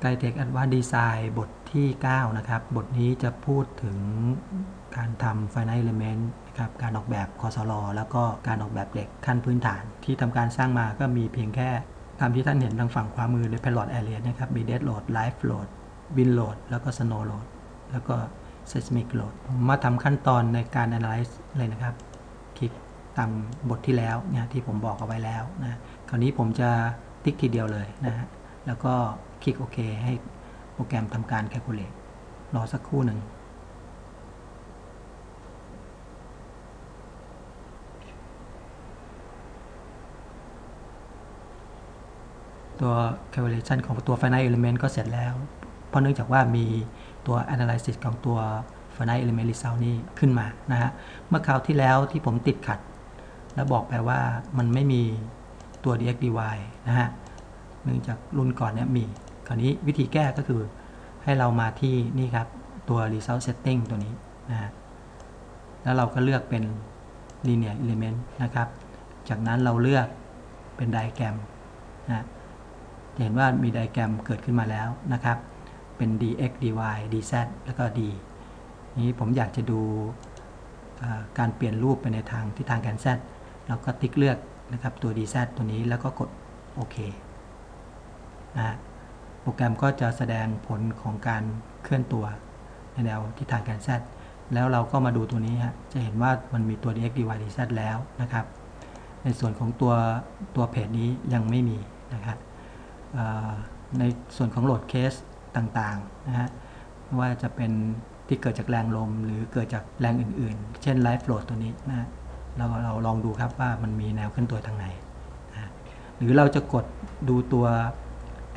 ไกเทคอัดวานดีไซน์บทที่ 9 นะครับ บทนี้จะพูดถึงการทำ Finite Element นะครับการออกแบบคอสลอแล้วก็การออกแบบเหล็กขั้นพื้นฐาน ที่ทำการสร้างมาก็มีเพียงแค่ตามที่ท่านเห็นทางฝั่งขวามือใน Pilot Area นะครับมี Dead Load Live Load Wind Load แล้วก็ Snow Load แล้วก็ Seismic Load ผมมาทำขั้นตอนในการ Analyze เลยนะครับ คลิกตามบทที่แล้วเนี่ยที่ผมบอกเอาไว้แล้วนะคราวนี้ผมจะติ๊กทีเดียวเลยนะฮะ แล้วก็คลิกโอเคให้โปรแกรมทำการ calculate รอสักครู่หนึ่งตัว calculation ของตัว finite element ก็เสร็จแล้ว เพราะเนื่องจากว่ามีตัว analysis ของตัว finite element result นี่ขึ้นมานะฮะ เมื่อคราวที่แล้วที่ผมติดขัด แล้วบอกไปว่ามันไม่มีตัว dxdy นะฮะ นื่องจากรุ่นก่อนเนี่ยมีคราวนี้วิธีแก้ก็คือให้เรามาที่นี่ครับ ตัว result setting ตัวนี้นะฮะแล้วเราก็เลือกเป็น linear element นะครับ จากนั้นเราเลือกเป็น diagram นะจะเห็นว่ามีไดแกรมเกิดขึ้นมาแล้วนะครับ เป็น dx dy dz แล้วก็ d นี้ผมอยากจะดูการเปลี่ยนรูปไปในทางที่ทางแกน z เราก็ติ๊กเลือกนะครับตัว dz ตัวนี้แล้วก็กดโอเค นะโปรแกรมก็จะแสดงผลของการเคลื่อนตัวในแนวทิศทางกน z แซดแล้วเราก็มาดูตัวนี้ฮะจะเห็นว่ามันมีตัว dx dy dz แล้วนะครับ ในส่วนของตัวตัวเพจนี้ยังไม่มีนะครับในส่วนของโหลดเคสต่างๆนะฮะไม่ว่าจะเป็นที่เกิดจากแรงลมหรือเกิดจากแรงอื่นๆ เช่นไลฟ์โหลดตัวนี้นะเราเราลองดูครับว่ามันมีแนวขึ้นตัวทางไหนนะหรือเราจะกดดูตัว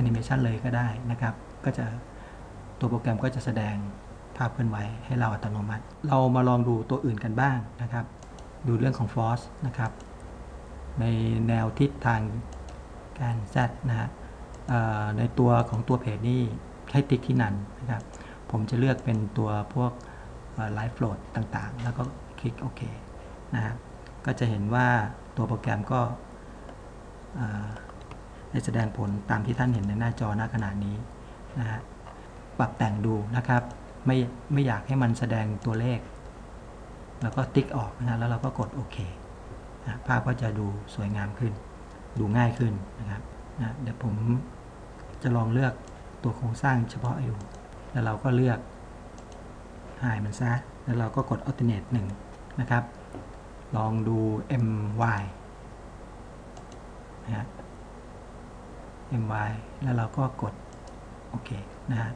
อนิเมชันเลยก็ได้นะครับ ก็จะตัวโปรแกรมก็จะแสดงภาพเคลื่อนไหวให้เราอัตโนมัติ เรามาลองดูตัวอื่นกันบ้างนะครับ ดูเรื่องของ force นะครับ ในแนวทิศทางการ Z นะฮะในตัวของตัวเพจนี่ให้ติ๊กที่นั่นนะครับ ผมจะเลือกเป็นตัวพวกไลฟ์โหลดต่างๆ แล้วก็คลิกโอเคนะฮะก็จะเห็นว่าตัวโปรแกรมก็ ได้แสดงผลตามที่ท่านเห็นในหน้าจอหน้าขณะนี้นะฮะปรับแต่งดูนะครับ ไม่ไม่อยากให้มันแสดงตัวเลข แล้วก็ติ๊กออกนะแล้วเราก็กดโอเคนะภาพก็จะดูสวยงามขึ้น ดูง่ายขึ้นนะครับนะเดี๋ยวผมจะลองเลือกตัวโครงสร้างเฉพาะอยู่ แล้วเราก็เลือกหายมันซะ แล้วเราก็กด alternate 1 นะครับ ลองดู my นะฮะ my แล้วเราก็กด โอเคนะฮะ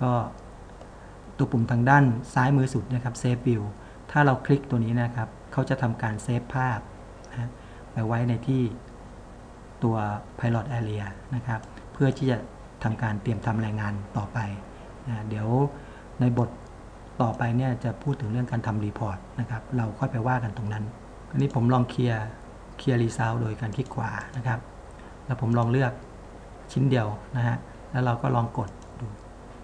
ก็ตัวปุ่มทางด้านซ้ายมือสุดนะครับ Save View ถ้าเราคลิกตัวนี้นะครับ เขาจะทำการเซฟภาพนะไปไว้ในที่ตัว Pilot Area นะครับ เพื่อที่จะทำการเตรียมทำรายงานต่อไปนะเดี๋ยวในบทต่อไปเนี่ยจะพูดถึงเรื่องการทำรีพอร์ตนะครับ เราค่อยไปว่ากันตรงนั้น อันนี้ผมลองเคลียร์เคลียร์รีซาวโดยการคลิกขวานะครับ แล้วผมลองเลือกชิ้นเดียวนะฮะแล้วเราก็ลองกดดู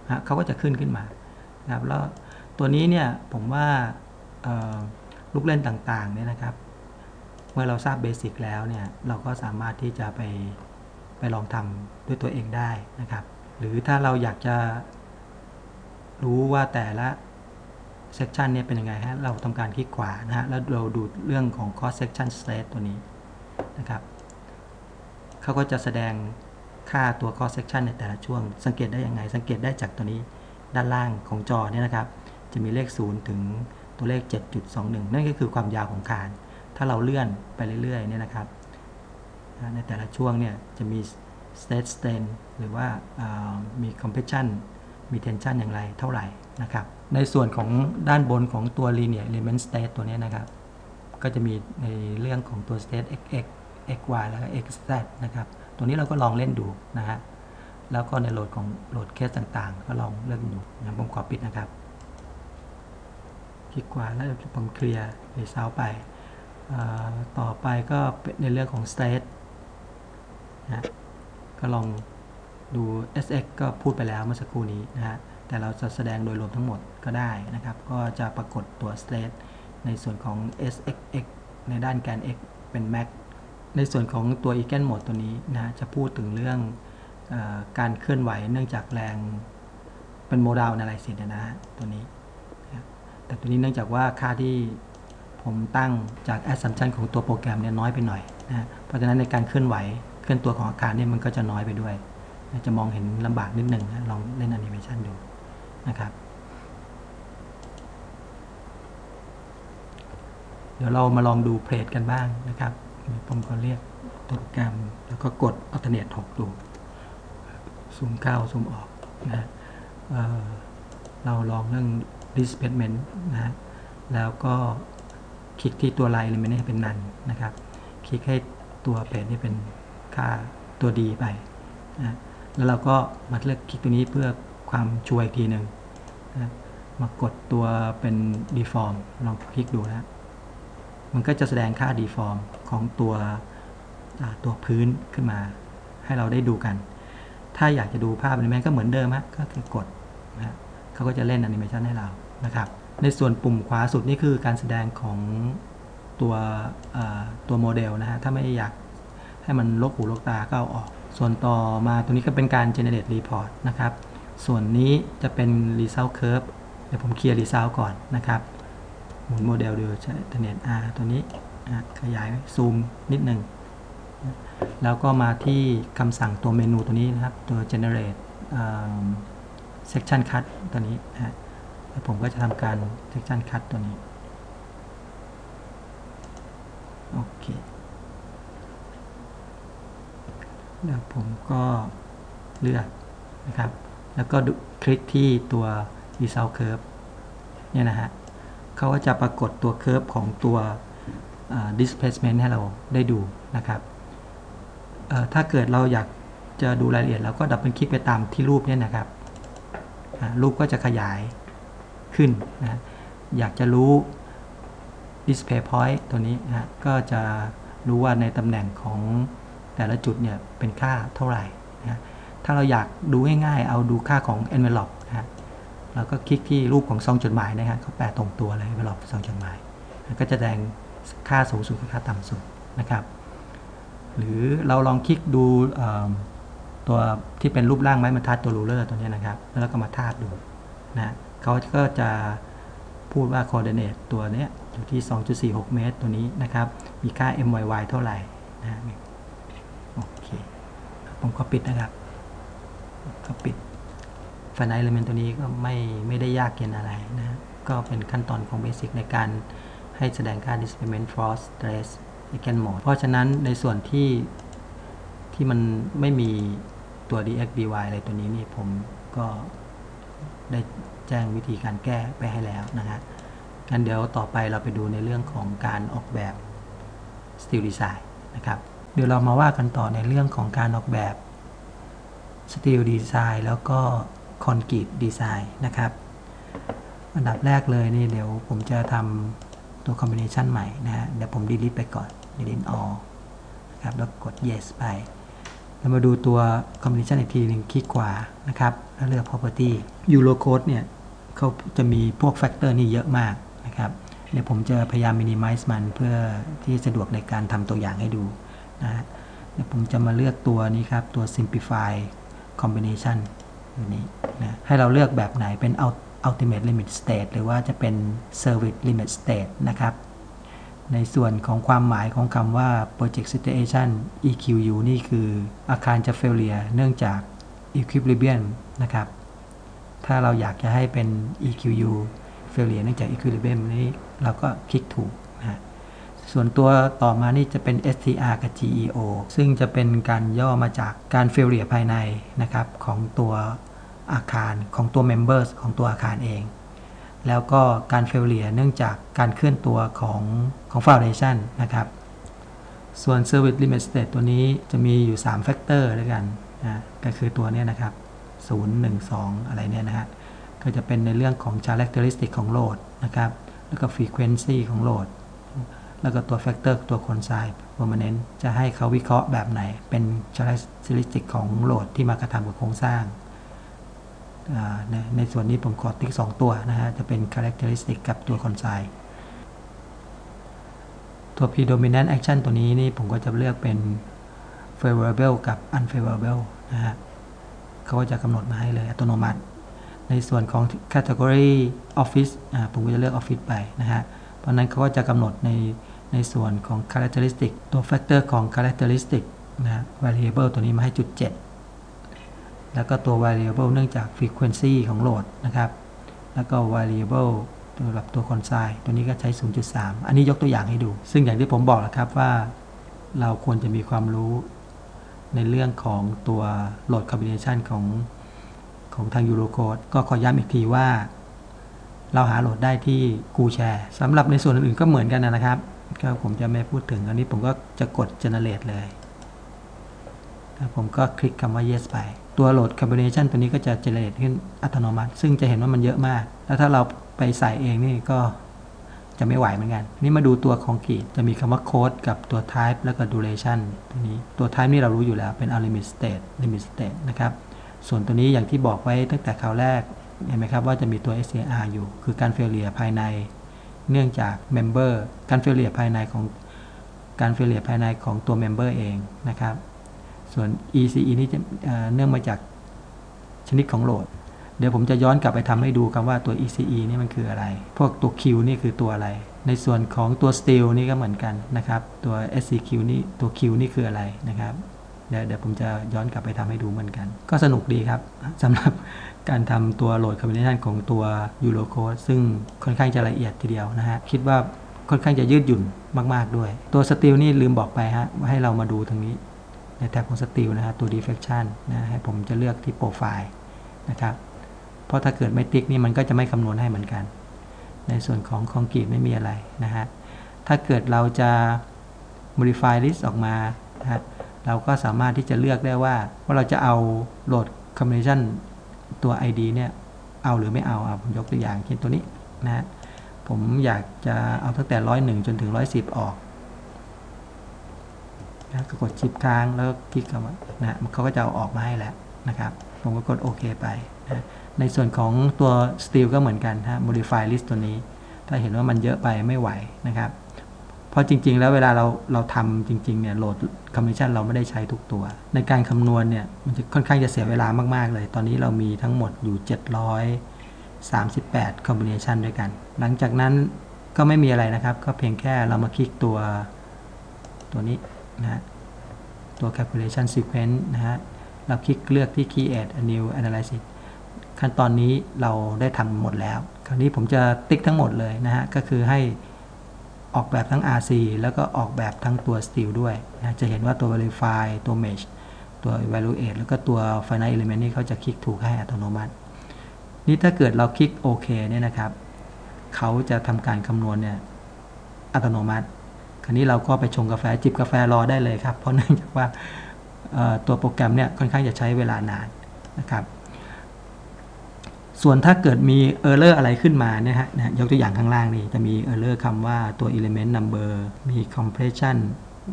นะเขาก็จะขึ้นขึ้นมานะครับแล้วตัวนี้เนี่ยผมว่าลูกเล่นต่างๆเนี่ยนะครับ เมื่อเราทราบเบสิกแล้วเนี่ยเราก็สามารถที่จะไปไปลองทำด้วยตัวเองได้นะครับ หรือถ้าเราอยากจะรู้ว่าแต่ละเซกชันเนี่ยเป็นยังไงฮะเราทำการคลิกขวานะฮะแล้วเราดูเรื่องของ cross section state ตัวนี้นะครับ เขาก็จะแสดงค่าตัว cross section ในแต่ละช่วง สังเกตได้ยังไง สังเกตได้จากตัวนี้ด้านล่างของจอเนี่ยนะครับ จะมีเลข 0 ถึงตัวเลข 7.21 นั่นก็คือความยาวของคาน ถ้าเราเลื่อนไปเรื่อยๆเนี่ยนะครับ ในแต่ละช่วงเนี่ยจะมี state strain หรือว่ามี compression มี tension อย่างไรเท่าไหร่นะครับ ในส่วนของด้านบนของตัว linear element state ตัวนี้นะครับ ก็จะมีในเรื่องของตัว state xx xy แล้วก็ xz นะครับตัวนี้เราก็ลองเล่นดูนะฮะ แล้วก็ในโหลดของโหลดเคสต่างๆ ก็ลองเลือกดูนะผมขอปิดนะครับ คลิกขวาแล้วผมเคลียร์รีเซาไป ต่อไปก็เป็นในเรื่องของ state นะก็ลองดู SX ก็พูดไปแล้วเมื่อสักครู่นี้นะฮะ แต่เราจะแสดงโดยรวมทั้งหมดก็ได้นะครับ ก็จะปรากฏตัว state ในส่วนของ SXX ในด้านแกน X เป็น max ในส่วนของตัว eigen mode ตัวนี้นะจะพูดถึงเรื่องอการเคลื่อนไหวเนื่องจากแรงเป็นโมด a ล a นา y ซิ s นะฮะตัวนี้ แต่ตัวนี้เนื่องจากว่าค่าที่ผมตั้งจาก assumption ของตัวโปรแกรมเนี่ยน้อยไปหน่อยนะฮะเพราะฉะนั้นในการเคลื่อนไหวเคลื่อนตัวของอาการเนี่ยมันก็จะน้อยไปด้วย จะมองเห็นลำบากนิดหนึ่งนะลองเล่นแอนิเมชันดูนะครับเดี๋ยวเรามาลองดูเพลทกันบ้างนะครับ ผมก็เรียกตัวโปรแกรม แล้วก็กด alternate 6ดูซูมเข้าซูมออกนะเเราลองเรื่อง displacement นะแล้วก็คลิกที่ตัว line element ให้เป็นนันนะครับ คลิกให้ตัวเพลทนี่เป็นค่าตัวดีไปนะแล้วเราก็มาเลือกคลิกตัวนี้เพื่อความช่วยอีกทีหนึ่งนะมากดตัวเป็น deform ลองคลิกดูนะ มันก็จะแสดงค่า deform ของตัวตัวพื้นขึ้นมา ให้เราได้ดูกัน ถ้าอยากจะดูภาพอนิเมชันก็เหมือนเดิมฮะก็คือกดนะเขาก็จะเล่นแอนิเมชันให้เรานะครับ ในส่วนปุ่มขวาสุดนี่คือการแสดงของตัวตัวโมเดลนะฮะ ถ้าไม่อยากให้มันลกหูลกตาก็เอาออก ส่วนต่อมาตัวนี้ก็เป็นการ generate report นะครับ ส่วนนี้จะเป็น result curve เดี๋ยวผมเคลียร์ result ก่อนนะครับ หมุนโมเดลดูใช้ Internet R ตัวนี้ขยายซูมนิดหนึ่งแล้วก็มาที่คำสั่งตัวเมนูตัวนี้นะครับ ตัว generate section cut ตัวนี้นะแล้วผมก็จะทำการ section cut ตัวนี้ โอเค แล้วผมก็เลือกนะครับ แล้วก็คลิกที่ตัว result curve เนี่ยนะฮะ เขาก็จะปรากฏตัวเคอร์ฟของตัว displacement ให้เราได้ดูนะครับ ถ้าเกิดเราอยากจะดูรายละเอียดเราก็ดับเบิลคลิกไปตามที่รูปเนี่ยนะครับ รูปก็จะขยายขึ้นนะอยากจะรู้ display point ตัวนี้นะก็จะรู้ว่าในตำแหน่งของแต่ละจุดเนี่ยเป็นค่าเท่าไหร่นะถ้าเราอยากดูง่ายๆ เอาดูค่าของ envelope เราก็คลิกที่รูปของซองจดหมายนะครับเขาแปะตรงตัวเลยเวลาซองจดหมาย ก็จะแสดงค่าสูงสุดกับค่าต่ำสุดนะครับ หรือเราลองคลิกดูตัวที่เป็นรูปร่างไม้บรรทัดตัวรูเลอร์ตัวนี้นะครับ แล้วก็มาทาบดูนะเขาก็จะพูดว่า coordinate ตัวนี้อยู่ที่ 2.46 เมตรตัวนี้นะครับ มีค่า myy เท่าไหร่นะโอเคผมก็ปิดนะครับก็ปิด ไฟน a ลเ element ตัวนี้ก็ไม่ไม่ได้ยากเย็นอะไรนะก็เป็นขั้นตอนของเบสิกในการให้แสดงค่า displacement force stress eigen mode เพราะฉะนั้นในส่วนที่ที่มันไม่มีตัว dx dy อะไรตัวนี้นี่ผมก็ได้แจ้งวิธีการแก้ไปให้แล้วนะฮะงั้นเดี๋ยวต่อไปเราไปดูในเรื่องของการออกแบบ steel design นะครับ เดี๋ยวเรามาว่ากันต่อในเรื่องของการออกแบบ steel design แล้วก็ คอนกรีตดีไซน์นะครับ อันดับแรกเลยนี่เดี๋ยวผมจะทำตัวคอมบิเนชันใหม่นะฮะเดี๋ยวผม delete ไปก่อน delete all นะครับแล้วกด yes ไป แล้วมาดูตัวคอมบิเนชันอีกทีหนึ่งคลิกขวานะครับ แล้วเลือก property Eurocode เนี่ยเขาจะมีพวกแฟกเตอร์นี่เยอะมากนะครับเดี๋ยวผมจะพยายาม minimize มันเพื่อที่สะดวกในการทำตัวอย่างให้ดูนะฮะเดี๋ยวผมจะมาเลือกตัวนี้ครับ ตัว simplify combination อยู่นี้นะให้เราเลือกแบบไหนเป็น ultimate limit state หรือว่าจะเป็น service limit state นะครับ ในส่วนของความหมายของคำว่า project situation EQU นี่คืออาคารจะ failure เนื่องจาก equilibrium นะครับ ถ้าเราอยากจะให้เป็น EQU failure เนื่องจาก equilibrium นี้เราก็คลิกถูกนะ ส่วนตัวต่อมานี่จะเป็น STR กับ GEO ซึ่งจะเป็นการย่อมาจากการ failure ภายในนะครับของตัวอาคารของตัว members ของตัวอาคารเอง แล้วก็การ failure เนื่องจากการเคลื่อนตัวของของ foundation นะครับ ส่วน service limit state ตัวนี้จะมีอยู่ 3 factor ด้วยกันนะก็คือตัวนี้นะครับ 0 1 2 อะไรเนี่ยนะฮะก็จะเป็นในเรื่องของ characteristic ของโหลดนะครับ แล้วก็ frequency ของโหลด แล้วก็ตัว factor ตัว conside permanent จะให้เขาวิเคราะห์แบบไหน เป็น characteristic ของโหลดที่มากระทำกับโครงสร้าง ในในส่วนนี้ผมขอติ๊ก 2 ตัวนะฮะ จะเป็น characteristic กับตัว conside ตัว predominant action ตัวนี้นี่ผมก็จะเลือกเป็น favorable กับ unfavorable นะฮะเขาก็จะกำหนดมาให้เลยอัตโนมัติ ในส่วนของ category office อ่าผมก็จะเลือก office ไปนะฮะ เพราะนั้นเขาก็จะกำหนดใน ในส่วนของ characteristic ตัว factor ของ characteristic นะ variable ตัวนี้มาให้จุด 7 แล้วก็ตัว variable เนื่องจาก frequency ของโหลดนะครับ แล้วก็ variable ตัวรับตัว consign ตัวนี้ก็ใช้ 0.3 อันนี้ยกตัวอย่างให้ดู ซึ่งอย่างที่ผมบอกแล้วครับว่าเราควรจะมีความรู้ในเรื่องของตัว load combination ของของทาง Eurocode ก็ขอย้ำอีกทีว่า เราหาโหลดได้ที่กูแชร์สำหรับในส่วนอื่นๆก็เหมือนกันนะครับ ก็ผมจะไม่พูดถึง อันนี้ผมก็จะกด generate เลยแล้วผมก็คลิกคำว่า yes ไป ตัวโหลด combination ตัวนี้ก็จะ generate ขึ้นอัตโนมัติ ซึ่งจะเห็นว่ามันเยอะมาก แล้วถ้าเราไปใส่เองนี่ก็จะไม่ไหวเหมือนกัน นี่มาดูตัวของกีจะมีคำว่า code กับตัว type แล้วก็ duration ตัวนี้ ตัว type นี่เรารู้อยู่แล้วเป็น limit state limit state นะครับ ส่วนตัวนี้อย่างที่บอกไว้ตั้งแต่คราวแรก เห็นไหมครับว่าจะมีตัว SCR อยู่ คือการเฟลเลียภายใน เนื่องจาก member การเฟลเลียภายในของการเฟลเลียภายในของตัว member เองนะครับ ส่วน ECE นี่จะเนื่องมาจากชนิดของโหลด เดี๋ยวผมจะย้อนกลับไปทำให้ดูครับว่าตัว ECE นี่มันคืออะไร พวกตัว Q นี่คือตัวอะไร ในส่วนของตัว Steel นี่ก็เหมือนกันนะครับ ตัว SCQ นี่ตัว Q นี่คืออะไรนะครับ เดี๋ยวเดี๋ยวผมจะย้อนกลับไปทำให้ดูเหมือนกัน ก็สนุกดีครับสำหรับการทำตัวโหลดคอมบิเนชันของตัว Eurocode ซึ่งค่อนข้างจะละเอียดทีเดียวนะฮะ คิดว่าค่อนข้างจะยืดหยุ่นมาก ๆ ด้วย ตัว Steel นี่ลืมบอกไปฮะให้เรามาดูตรงนี้ ในแท็บของ Steel นะฮะตัว Deflection นะให้ผมจะเลือกที่โปรไฟล์นะครับเพราะถ้าเกิดไม่ติ๊กนี่มันก็จะไม่คำนวณให้เหมือนกัน ในส่วนของคอนกรีตไม่มีอะไรนะฮะถ้าเกิดเราจะ modify list ออกมานะฮะ เราก็สามารถที่จะเลือกได้ว่า ว่าเราจะเอาโหลด combination ตัว ID เนี่ย เอาหรือไม่เอาอะผมยกตัวอย่างเช่นตัวนี้นะฮะผมอยากจะเอาตั้งแต่ร้อยหนึ่งจนถึงร้อยสิบออกนะก็กดชิปค้างแล้วคลิกคำว่านะเขาก็จะเอาออกมาให้แล้วนะครับ ผมก็กดโอเคไปนะในส่วนของตัว steel ก็เหมือนกันฮะ modify list ตัวนี้ ถ้าเห็นว่ามันเยอะไปไม่ไหวนะครับ เพราะจริง ๆ แล้วเวลาเราเราทำจริง ๆ เนี่ยโหลด คอมมิชชั่นเราไม่ได้ใช้ทุกตัว ในการคำนวณเนี่ยมันจะค่อนข้างจะเสียเวลามาก ๆ เลย ตอนนี้เรามีทั้งหมดอยู่ 738คอมบิเนชันด้วยกัน หลังจากนั้นก็ไม่มีอะไรนะครับ ก็เพียงแค่เรามาคลิกตัวตัวนี้นะฮะตัว calculation sequence นะฮะ เราคลิกเลือกที่ create a new analysis ขั้นตอนนี้เราได้ทำหมดแล้ว คราวนี้ผมจะติ๊กทั้งหมดเลยนะฮะ ก็คือให้ ออกแบบทั้ง RC แล้วก็ออกแบบทั้งตัว Steel ด้วยนะจะเห็นว่าตัว Verify ตัว Mesh ตัว Evaluate แล้วก็ตัว Final Element นี่เขาจะคลิกถูกให้อัตโนมัติ นี่ถ้าเกิดเราคลิกโอเคเนี่ยนะครับ เขาจะทำการคำนวณเนี่ยอัตโนมัติ คราวนี้เราก็ไปชงกาแฟจิบกาแฟรอได้เลยครับ เพราะเนื่องจากว่าตัวโปรแกรมเนี่ยค่อนข้างจะใช้เวลานานนะครับ ส่วนถ้าเกิดมีเออร์เลอร์อะไรขึ้นมาเนี่ยฮะยกตัวอย่างข้างล่างนี่จะมีเออร์เลอร์คำว่าตัว element number มี compression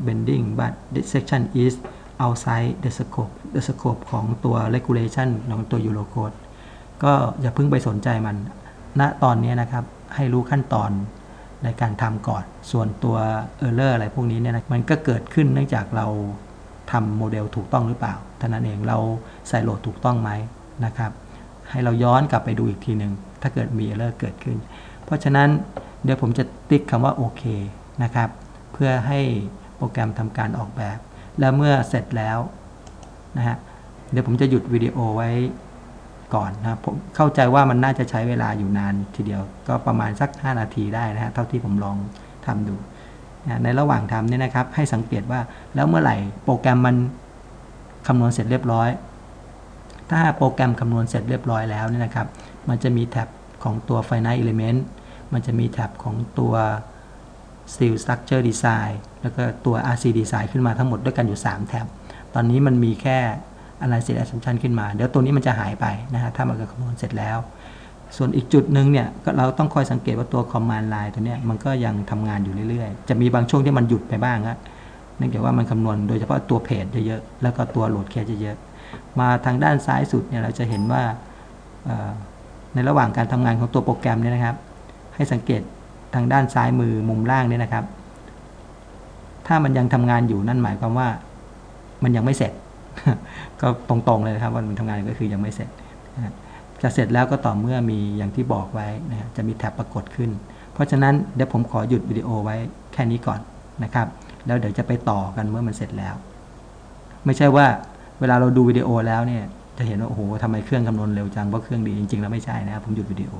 bending but this section is outside the scope the scope ของตัว regulation ของตัว Eurocode ก็อย่าเพิ่งไปสนใจมันณตอนนี้นะครับ ให้รู้ขั้นตอนในการทำก่อน ส่วนตัว error อะไรพวกนี้เนี่ยนะมันก็เกิดขึ้นเนื่องจากเราทำโมเดลถูกต้องหรือเปล่าเท่านั้นเองเราใส่โหลดถูกต้องไหมนะครับ ให้เราย้อนกลับไปดูอีกทีหนึ่งถ้าเกิดมี error เกิดขึ้น เพราะฉะนั้นเดี๋ยวผมจะติ๊กคำว่าโอเคนะครับ เพื่อให้โปรแกรมทำการออกแบบ แล้วเมื่อเสร็จแล้วนะฮะเดี๋ยวผมจะหยุดวิดีโอไว้ก่อนนะผมเข้าใจว่ามันน่าจะใช้เวลาอยู่นานทีเดียว ก็ประมาณสัก 5 นาทีได้นะฮะเท่าที่ผมลองทำดูนะในระหว่างทำเนี่ยนะครับให้สังเกตว่าแล้วเมื่อไหร่โปรแกรมมันคำนวณเสร็จเรียบร้อย ถ้าโปรแกรมคำนวณเสร็จเรียบร้อยแล้วเนี่ยนะครับ มันจะมีแท็บของตัว Finite Element มันจะมีแท็บของตัว Steel Structure Design แล้วก็ตัว RC Design ขึ้นมาทั้งหมดด้วยกันอยู่ 3 แท็บ ตอนนี้มันมีแค่ Analysis Assumption ขึ้นมา เดี๋ยวตัวนี้มันจะหายไปนะฮะ ถ้ามันคำนวณเสร็จแล้ว ส่วนอีกจุดหนึ่งเนี่ยเราต้องคอยสังเกตว่าตัว Command Line ตัวเนี้ยมันก็ยังทำงานอยู่เรื่อยๆ จะมีบางช่วงที่มันหยุดไปบ้างนะเนื่องจากว่ามันคำนวณโดยเฉพาะตัวเพจเยอะๆ แล้วก็ตัวโหลดแคสเยอะๆ มาทางด้านซ้ายสุดเนี่ยเราจะเห็นว่าในระหว่างการทำงานของตัวโปรแกรมเนี่ยนะครับ ให้สังเกตทางด้านซ้ายมือมุมล่างเนี่ยนะครับ ถ้ามันยังทำงานอยู่นั่นหมายความว่ามันยังไม่เสร็จ ก็ตรงๆเลยนะครับว่ามันทำงานก็คือยังไม่เสร็จจะเสร็จแล้วก็ต่อเมื่อมีอย่างที่บอกไว้นะฮะจะมีแท็บปรากฏขึ้น เพราะฉะนั้นเดี๋ยวผมขอหยุดวิดีโอไว้แค่นี้ก่อนนะครับ แล้วเดี๋ยวจะไปต่อกันเมื่อมันเสร็จแล้ว ไม่ใช่ว่า เวลาเราดูวิดีโอแล้วเนี่ยจะเห็นว่าโอ้โหทำไมเครื่องคำนวณเร็วจังเพราะเครื่องดีจริงๆแล้วไม่ใช่นะครับผมหยุดวิดีโอ